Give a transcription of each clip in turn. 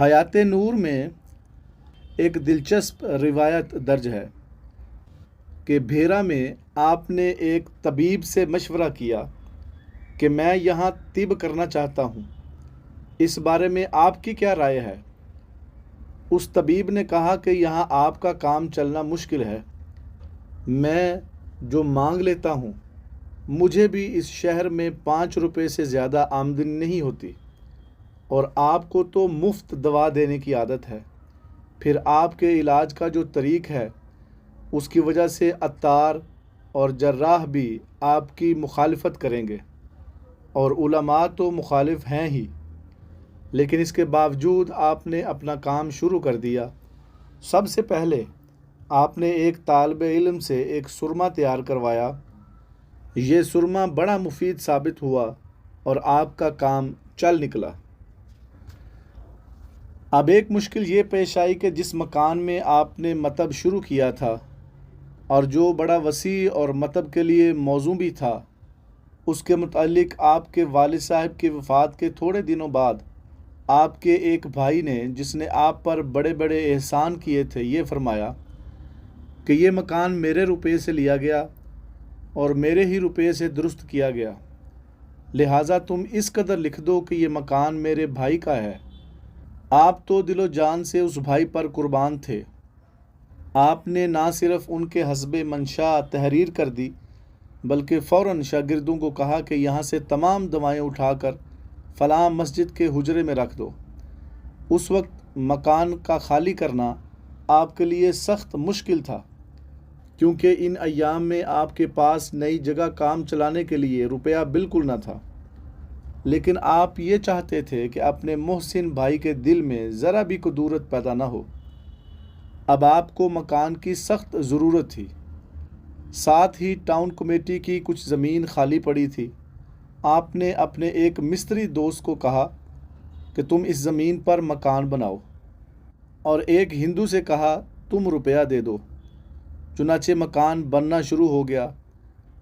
حیات نور میں ایک دلچسپ روایت درج ہے کہ بھیرا میں آپ نے ایک طبیب سے مشورہ کیا کہ میں یہاں طب کرنا چاہتا ہوں۔ اس بارے میں آپ کی کیا رائے ہے؟ اس طبیب نے کہا کہ یہاں آپ کا کام چلنا مشکل ہے۔ میں جو مانگ لیتا ہوں، مجھے بھی اس شہر میں پانچ روپے سے زیادہ آمدنی نہیں ہوتی۔ اور آپ کو تو مفت دوا دینے کی عادت ہے۔ پھر آپ کے علاج کا جو طریق ہے، اس کی وجہ سے عطار اور جراح بھی آپ کی مخالفت کریں گے۔ اور علماء تو مخالف ہیں ہی۔ لیکن اس کے باوجود آپ نے اپنا کام شروع کر دیا۔ سب سے پہلے آپ نے ایک طالب علم سے ایک سرما تیار کروایا۔ یہ سرما بڑا مفید ثابت ہوا اور آپ کا کام چل نکلا۔ اب ایک مشکل یہ پیش آئی کہ جس مکان میں آپ نے مطب شروع کیا تھا اور جو بڑا وسیع اور مطب کے لیے موضوع بھی تھا، اس کے متعلق آپ کے والد صاحب کی وفات کے تھوڑے دنوں بعد آپ کے ایک بھائی نے، جس نے آپ پر بڑے بڑے احسان کیے تھے، یہ فرمایا کہ یہ مکان میرے روپے سے لیا گیا اور میرے ہی روپے سے درست کیا گیا۔ لہٰذا تم اس قدر لکھ دو کہ یہ مکان میرے بھائی کا ہے۔ آپ تو دل و جان سے اس بھائی پر قربان تھے۔ آپ نے نہ صرف ان کے حسب منشا تحریر کر دی، بلکہ فوراً شاگردوں کو کہا کہ یہاں سے تمام دوائیں اٹھا کر فلاں مسجد کے حجرے میں رکھ دو۔ اس وقت مکان کا خالی کرنا آپ کے لیے سخت مشکل تھا، کیونکہ ان ایام میں آپ کے پاس نئی جگہ کام چلانے کے لیے روپیہ بالکل نہ تھا۔ لیکن آپ یہ چاہتے تھے کہ اپنے محسن بھائی کے دل میں ذرا بھی قدورت پیدا نہ ہو۔ اب آپ کو مکان کی سخت ضرورت تھی۔ ساتھ ہی ٹاؤن کمیٹی کی کچھ زمین خالی پڑی تھی۔ آپ نے اپنے ایک مستری دوست کو کہا کہ تم اس زمین پر مکان بناؤ اور ایک ہندو سے کہا، تم روپیہ دے دو۔ چنانچہ مکان بننا شروع ہو گیا۔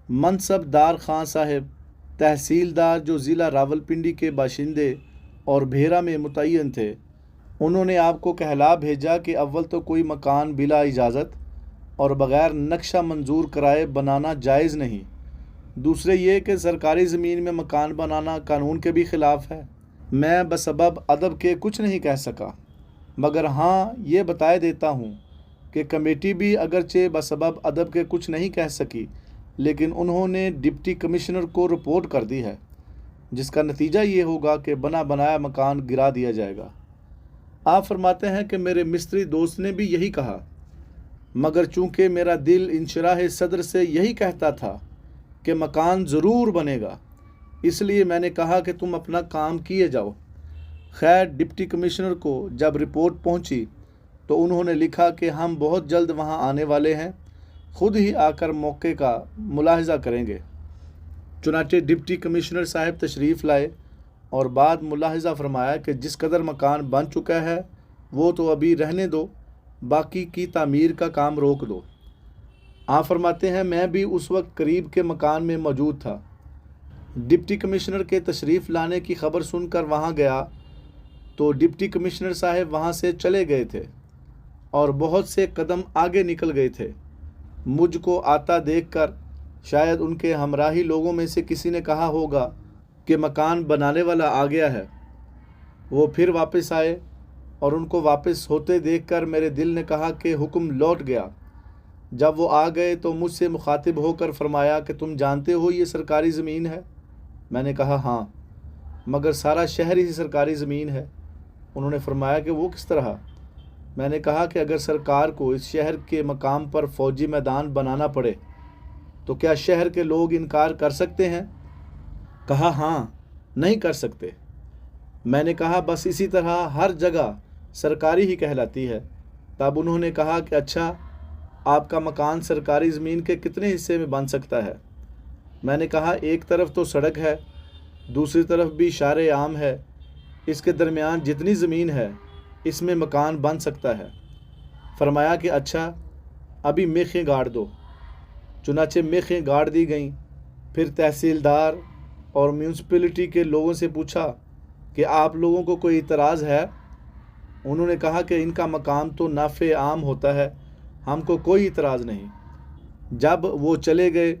منصب دار خان صاحب تحصیلدار جو ضلع راول پنڈی کے باشندے اور بھیرا میں متعین تھے، انہوں نے آپ کو کہلا بھیجا کہ اول تو کوئی مکان بلا اجازت اور بغیر نقشہ منظور کرائے بنانا جائز نہیں۔ دوسرے یہ کہ سرکاری زمین میں مکان بنانا قانون کے بھی خلاف ہے۔ میں بسبب ادب کے کچھ نہیں کہہ سکا، مگر ہاں یہ بتائے دیتا ہوں کہ کمیٹی بھی اگرچہ بسبب ادب کے کچھ نہیں کہہ سکی لیکن انہوں نے ڈپٹی کمشنر کو رپورٹ کر دی ہے، جس کا نتیجہ یہ ہوگا کہ بنا بنایا مکان گرا دیا جائے گا۔ آپ فرماتے ہیں کہ میرے مستری دوست نے بھی یہی کہا، مگر چونکہ میرا دل انشراح صدر سے یہی کہتا تھا کہ مکان ضرور بنے گا، اس لیے میں نے کہا کہ تم اپنا کام کیے جاؤ۔ خیر، ڈپٹی کمشنر کو جب رپورٹ پہنچی تو انہوں نے لکھا کہ ہم بہت جلد وہاں آنے والے ہیں۔ خود ہی آ کر موقع کا ملاحظہ کریں گے۔ چنانچہ ڈپٹی کمشنر صاحب تشریف لائے اور بعد ملاحظہ فرمایا کہ جس قدر مکان بن چکا ہے، وہ تو ابھی رہنے دو، باقی کی تعمیر کا کام روک دو۔ آپ فرماتے ہیں، میں بھی اس وقت قریب کے مکان میں موجود تھا۔ ڈپٹی کمشنر کے تشریف لانے کی خبر سن کر وہاں گیا تو ڈپٹی کمشنر صاحب وہاں سے چلے گئے تھے اور بہت سے قدم آگے نکل گئے تھے۔ مجھ کو آتا دیکھ کر، شاید ان کے ہمراہی لوگوں میں سے کسی نے کہا ہوگا کہ مکان بنانے والا آ گیا ہے۔ وہ پھر واپس آئے اور ان کو واپس ہوتے دیکھ کر میرے دل نے کہا کہ حکم لوٹ گیا۔ جب وہ آ گئے تو مجھ سے مخاطب ہو کر فرمایا کہ تم جانتے ہو یہ سرکاری زمین ہے؟ میں نے کہا ہاں مگر سارا شہر ہی سرکاری زمین ہے۔ انہوں نے فرمایا کہ وہ کس طرح؟ میں نے کہا کہ اگر سرکار کو اس شہر کے مقام پر فوجی میدان بنانا پڑے، تو کیا شہر کے لوگ انکار کر سکتے ہیں؟ کہا ہاں نہیں کر سکتے۔ میں نے کہا، بس اسی طرح ہر جگہ سرکاری ہی کہلاتی ہے۔ تب انہوں نے کہا کہ اچھا آپ کا مکان سرکاری زمین کے کتنے حصے میں بن سکتا ہے؟ میں نے کہا، ایک طرف تو سڑک ہے، دوسری طرف بھی شار عام ہے۔ اس کے درمیان جتنی زمین ہے اس میں مکان بن سکتا ہے۔ فرمایا کہ اچھا ابھی میخیں گاڑ دو۔ چنانچہ میخیں گاڑ دی گئیں۔ پھر تحصیلدار اور میونسپلٹی کے لوگوں سے پوچھا کہ آپ لوگوں کو کوئی اعتراض ہے؟ انہوں نے کہا کہ ان کا مقام تو نافع عام ہوتا ہے، ہم کو کوئی اعتراض نہیں۔ جب وہ چلے گئے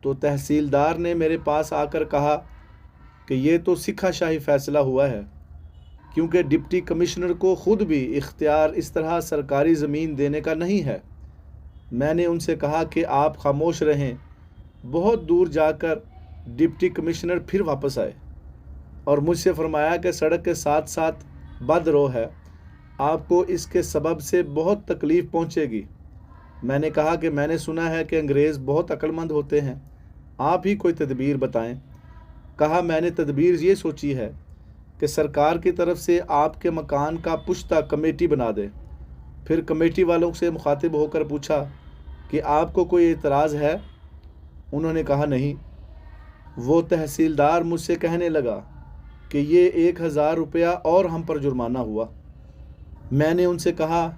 تو تحصیلدار نے میرے پاس آ کر کہا کہ یہ تو سکھا شاہی فیصلہ ہوا ہے۔ کیونکہ ڈپٹی کمشنر کو خود بھی اختیار اس طرح سرکاری زمین دینے کا نہیں ہے۔ میں نے ان سے کہا کہ آپ خاموش رہیں۔ بہت دور جا کر ڈپٹی کمشنر پھر واپس آئے اور مجھ سے فرمایا کہ سڑک کے ساتھ ساتھ بد رو ہے۔ آپ کو اس کے سبب سے بہت تکلیف پہنچے گی۔ میں نے کہا کہ میں نے سنا ہے کہ انگریز بہت عقلمند ہوتے ہیں۔ آپ ہی کوئی تدبیر بتائیں۔ کہا میں نے تدبیر یہ سوچی ہے کہ سرکار کی طرف سے آپ کے مکان کا پشتہ کمیٹی بنا دے پھر کمیٹی والوں سے مخاطب ہو کر پوچھا کہ آپ کو کوئی اعتراض ہے؟ انہوں نے کہا نہیں۔ وہ تحصیلدار مجھ سے کہنے لگا کہ یہ ایک ہزار روپیہ اور ہم پر جرمانہ ہوا۔ میں نے ان سے کہا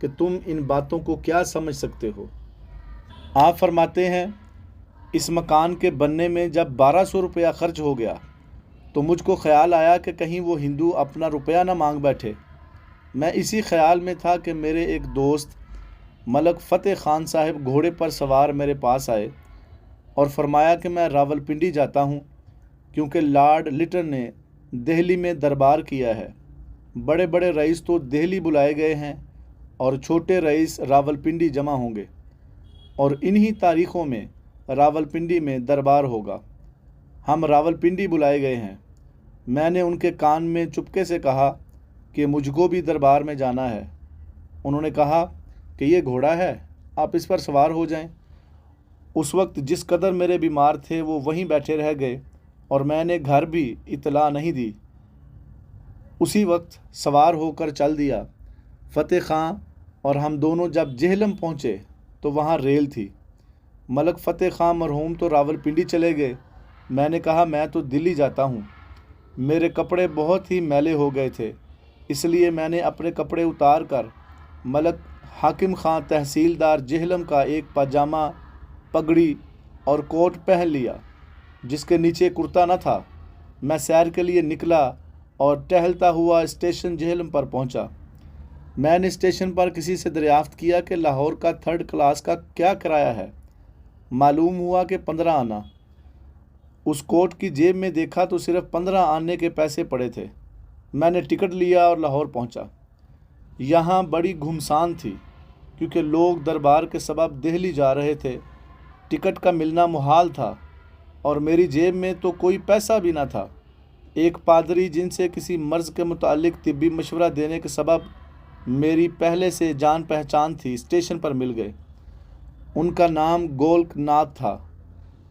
کہ تم ان باتوں کو کیا سمجھ سکتے ہو؟ آپ فرماتے ہیں، اس مکان کے بننے میں جب بارہ سو روپیہ خرچ ہو گیا تو مجھ کو خیال آیا کہ کہیں وہ ہندو اپنا روپیہ نہ مانگ بیٹھے۔ میں اسی خیال میں تھا کہ میرے ایک دوست ملک فتح خان صاحب گھوڑے پر سوار میرے پاس آئے اور فرمایا کہ میں راول پنڈی جاتا ہوں کیونکہ لارڈ لٹن نے دہلی میں دربار کیا ہے۔ بڑے بڑے رئیس تو دہلی بلائے گئے ہیں اور چھوٹے رئیس راول پنڈی جمع ہوں گے اور انہی تاریخوں میں راول پنڈی میں دربار ہوگا۔ ہم راول پنڈی بلائے گئے ہیں۔ میں نے ان کے کان میں چپکے سے کہا کہ مجھ کو بھی دربار میں جانا ہے۔ انہوں نے کہا کہ یہ گھوڑا ہے، آپ اس پر سوار ہو جائیں۔ اس وقت جس قدر میرے بیمار تھے، وہ وہیں بیٹھے رہ گئے اور میں نے گھر بھی اطلاع نہیں دی۔ اسی وقت سوار ہو کر چل دیا۔ فتح خان اور ہم دونوں جب جہلم پہنچے تو وہاں ریل تھی۔ ملک فتح خان مرحوم تو راول پنڈی چلے گئے۔ میں نے کہا، میں تو دلی جاتا ہوں۔ میرے کپڑے بہت ہی میلے ہو گئے تھے، اس لیے میں نے اپنے کپڑے اتار کر ملک حاکم خان تحصیلدار جہلم کا ایک پاجامہ، پگڑی اور کوٹ پہن لیا، جس کے نیچے کرتا نہ تھا۔ میں سیر کے لیے نکلا اور ٹہلتا ہوا اسٹیشن جہلم پر پہنچا۔ میں نے اسٹیشن پر کسی سے دریافت کیا کہ لاہور کا تھرڈ کلاس کا کیا کرایہ ہے۔ معلوم ہوا کہ پندرہ آنا۔ اس کوٹ کی جیب میں دیکھا تو صرف پندرہ آنے کے پیسے پڑے تھے۔ میں نے ٹکٹ لیا اور لاہور پہنچا۔ یہاں بڑی گھمسان تھی، کیونکہ لوگ دربار کے سبب دہلی جا رہے تھے۔ ٹکٹ کا ملنا محال تھا اور میری جیب میں تو کوئی پیسہ بھی نہ تھا۔ ایک پادری جن سے کسی مرض کے متعلق طبی مشورہ دینے کے سبب میری پہلے سے جان پہچان تھی، اسٹیشن پر مل گئے۔ ان کا نام گولک ناتھ تھا۔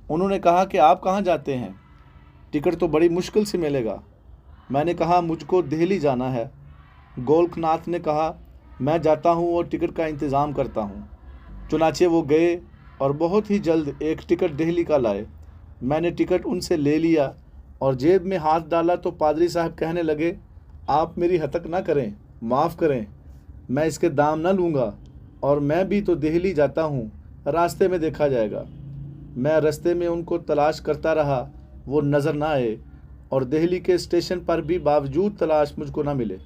انہوں نے کہا کہ آپ کہاں جاتے ہیں؟ ٹکٹ تو بڑی مشکل سے ملے گا۔ میں نے کہا، مجھ کو دہلی جانا ہے۔ گولک ناتھ نے کہا، میں جاتا ہوں اور ٹکٹ کا انتظام کرتا ہوں۔ چنانچہ وہ گئے اور بہت ہی جلد ایک ٹکٹ دہلی کا لائے۔ میں نے ٹکٹ ان سے لے لیا اور جیب میں ہاتھ ڈالا تو پادری صاحب کہنے لگے، آپ میری حتک نہ کریں، معاف کریں۔ میں اس کے دام نہ لوں گا اور میں بھی تو دہلی جاتا ہوں، راستے میں دیکھا جائے گا۔ میں رستے میں ان کو تلاش کرتا رہا، وہ نظر نہ آئے اور دہلی کے اسٹیشن پر بھی باوجود تلاش مجھ کو نہ ملے۔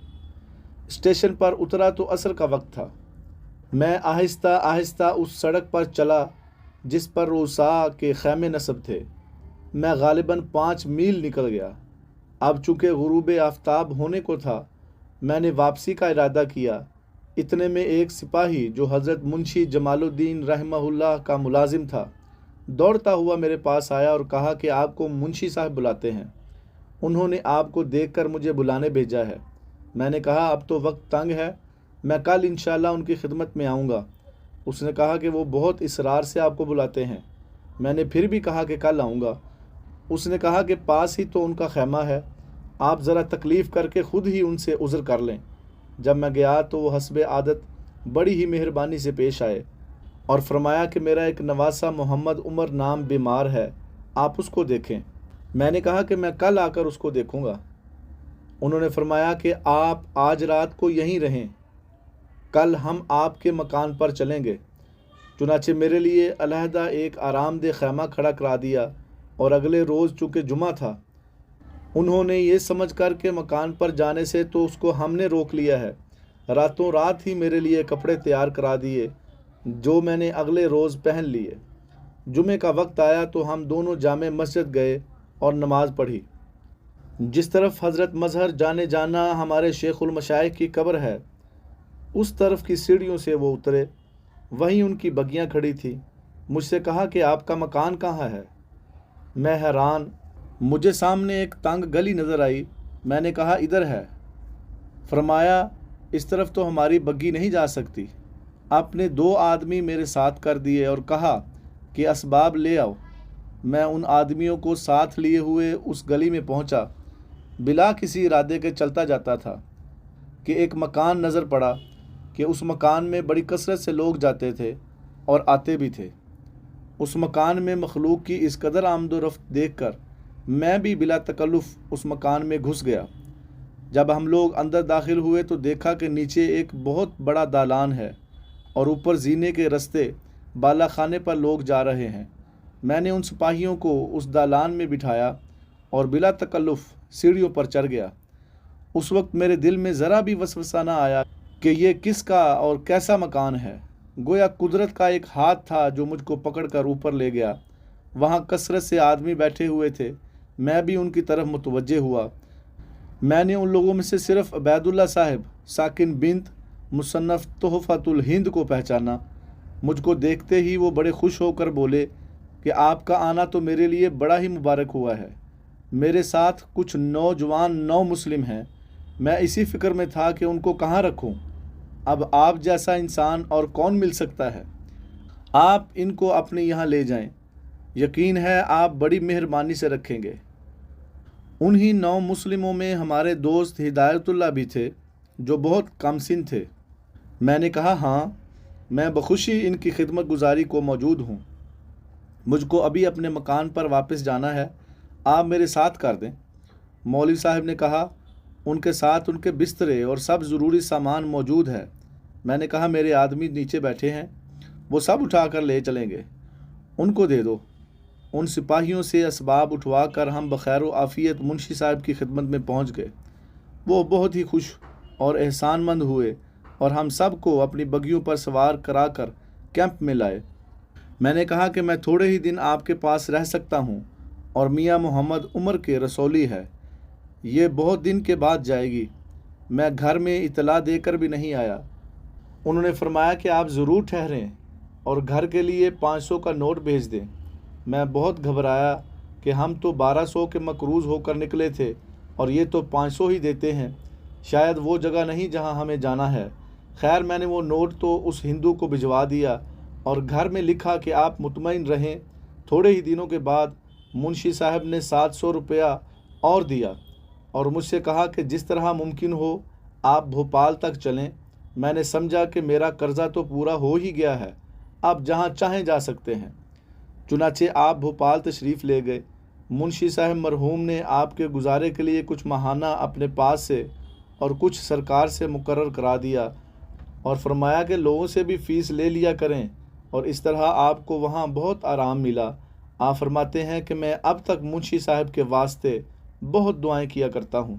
اسٹیشن پر اترا تو عصر کا وقت تھا۔ میں آہستہ آہستہ اس سڑک پر چلا، جس پر روسا کے خیمے نصب تھے۔ میں غالباً پانچ میل نکل گیا۔ اب چونکہ غروب آفتاب ہونے کو تھا، میں نے واپسی کا ارادہ کیا۔ اتنے میں ایک سپاہی جو حضرت منشی جمال الدین رحمہ اللہ کا ملازم تھا۔ دوڑتا ہوا میرے پاس آیا اور کہا کہ آپ کو منشی صاحب بلاتے ہیں۔ انہوں نے آپ کو دیکھ کر مجھے بلانے بھیجا ہے۔ میں نے کہا، اب تو وقت تنگ ہے۔ میں کل انشاءاللہ ان کی خدمت میں آؤں گا۔ اس نے کہا کہ وہ بہت اصرار سے آپ کو بلاتے ہیں۔ میں نے پھر بھی کہا کہ کل آؤں گا۔ اس نے کہا کہ پاس ہی تو ان کا خیمہ ہے۔ آپ ذرا تکلیف کر کے خود ہی ان سے عذر کر لیں۔ جب میں گیا تو وہ حسب عادت بڑی ہی مہربانی سے پیش آئے۔ اور فرمایا کہ میرا ایک نواسا محمد عمر نام بیمار ہے، آپ اس کو دیکھیں۔ میں نے کہا کہ میں کل آ کر اس کو دیکھوں گا۔ انہوں نے فرمایا کہ آپ آج رات کو یہیں رہیں۔ کل ہم آپ کے مکان پر چلیں گے۔ چنانچہ میرے لیے علیحدہ ایک آرام دہ خیمہ کھڑا کرا دیا اور اگلے روز چونکہ جمعہ تھا، انہوں نے یہ سمجھ کر کے مکان پر جانے سے تو اس کو ہم نے روک لیا ہے۔ راتوں رات ہی میرے لیے کپڑے تیار کرا دیے۔ جو میں نے اگلے روز پہن لیے۔ جمعہ کا وقت آیا تو ہم دونوں جامع مسجد گئے اور نماز پڑھی۔ جس طرف حضرت مظہر جانے جانا ہمارے شیخ المشائق کی قبر ہے، اس طرف کی سیڑھیوں سے وہ اترے۔ وہیں ان کی بگیاں کھڑی تھی مجھ سے کہا کہ آپ کا مکان کہاں ہے؟ میں حیران، مجھے سامنے ایک تنگ گلی نظر آئی۔ میں نے کہا، ادھر ہے۔ فرمایا، اس طرف تو ہماری بگی نہیں جا سکتی۔ آپ نے دو آدمی میرے ساتھ کر دیے اور کہا کہ اسباب لے آؤ۔ میں ان آدمیوں کو ساتھ لیے ہوئے اس گلی میں پہنچا۔ بلا کسی ارادے کے چلتا جاتا تھا کہ ایک مکان نظر پڑا کہ اس مکان میں بڑی کثرت سے لوگ جاتے تھے اور آتے بھی تھے۔ اس مکان میں مخلوق کی اس قدر آمد و رفت دیکھ کر میں بھی بلا تکلف اس مکان میں گھس گیا۔ جب ہم لوگ اندر داخل ہوئے تو دیکھا کہ نیچے ایک بہت بڑا دالان ہے۔ اور اوپر زینے کے رستے بالا خانے پر لوگ جا رہے ہیں۔ میں نے ان سپاہیوں کو اس دالان میں بٹھایا اور بلا تکلف سیڑھیوں پر چڑھ گیا۔ اس وقت میرے دل میں ذرا بھی وسوسہ نہ آیا کہ یہ کس کا اور کیسا مکان ہے۔ گویا قدرت کا ایک ہاتھ تھا جو مجھ کو پکڑ کر اوپر لے گیا۔ وہاں کثرت سے آدمی بیٹھے ہوئے تھے۔ میں بھی ان کی طرف متوجہ ہوا۔ میں نے ان لوگوں میں سے صرف عبید اللہ صاحب، ساکن بنت مصنف تحفۃ الہند کو پہچانا۔ مجھ کو دیکھتے ہی وہ بڑے خوش ہو کر بولے کہ آپ کا آنا تو میرے لیے بڑا ہی مبارک ہوا ہے۔ میرے ساتھ کچھ نوجوان نو مسلم ہیں۔ میں اسی فکر میں تھا کہ ان کو کہاں رکھوں۔ اب آپ جیسا انسان اور کون مل سکتا ہے؟ آپ ان کو اپنے یہاں لے جائیں۔ یقین ہے آپ بڑی مہربانی سے رکھیں گے۔ انہی نو مسلموں میں ہمارے دوست ہدایت اللہ بھی تھے جو بہت کم سن تھے۔ میں نے کہا ہاں میں بخوشی ان کی خدمت گزاری کو موجود ہوں۔ مجھ کو ابھی اپنے مکان پر واپس جانا ہے۔ آپ میرے ساتھ کر دیں۔ مولوی صاحب نے کہا، ان کے ساتھ ان کے بسترے اور سب ضروری سامان موجود ہے۔ میں نے کہا، میرے آدمی نیچے بیٹھے ہیں، وہ سب اٹھا کر لے چلیں گے۔ ان کو دے دو۔ ان سپاہیوں سے اسباب اٹھوا کر ہم بخیر و عافیت منشی صاحب کی خدمت میں پہنچ گئے۔ وہ بہت ہی خوش اور احسان مند ہوئے۔ اور ہم سب کو اپنی بگیوں پر سوار کرا کر کیمپ میں لائے۔ میں نے کہا کہ میں تھوڑے ہی دن آپ کے پاس رہ سکتا ہوں اور میاں محمد عمر کے رسولی ہے۔ یہ بہت دن کے بعد جائے گی۔ میں گھر میں اطلاع دے کر بھی نہیں آیا۔ انہوں نے فرمایا کہ آپ ضرور ٹھہریں اور گھر کے لیے پانچ سو کا نوٹ بھیج دیں۔ میں بہت گھبرایا کہ ہم تو بارہ سو کے مقروض ہو کر نکلے تھے اور یہ تو پانچ سو ہی دیتے ہیں۔ شاید وہ جگہ نہیں جہاں ہمیں جانا ہے۔ خیر میں نے وہ نوٹ تو اس ہندو کو بھجوا دیا اور گھر میں لکھا کہ آپ مطمئن رہیں۔ تھوڑے ہی دنوں کے بعد منشی صاحب نے سات سو روپیہ اور دیا اور مجھ سے کہا کہ جس طرح ممکن ہو آپ بھوپال تک چلیں۔ میں نے سمجھا کہ میرا قرضہ تو پورا ہو ہی گیا ہے۔ آپ جہاں چاہیں جا سکتے ہیں۔ چنانچہ آپ بھوپال تشریف لے گئے۔ منشی صاحب مرحوم نے آپ کے گزارے کے لیے کچھ ماہانہ اپنے پاس سے اور کچھ سرکار سے مقرر کرا دیا۔ اور فرمایا کہ لوگوں سے بھی فیس لے لیا کریں اور اس طرح آپ کو وہاں بہت آرام ملا۔ آپ فرماتے ہیں کہ میں اب تک منشی صاحب کے واسطے بہت دعائیں کیا کرتا ہوں۔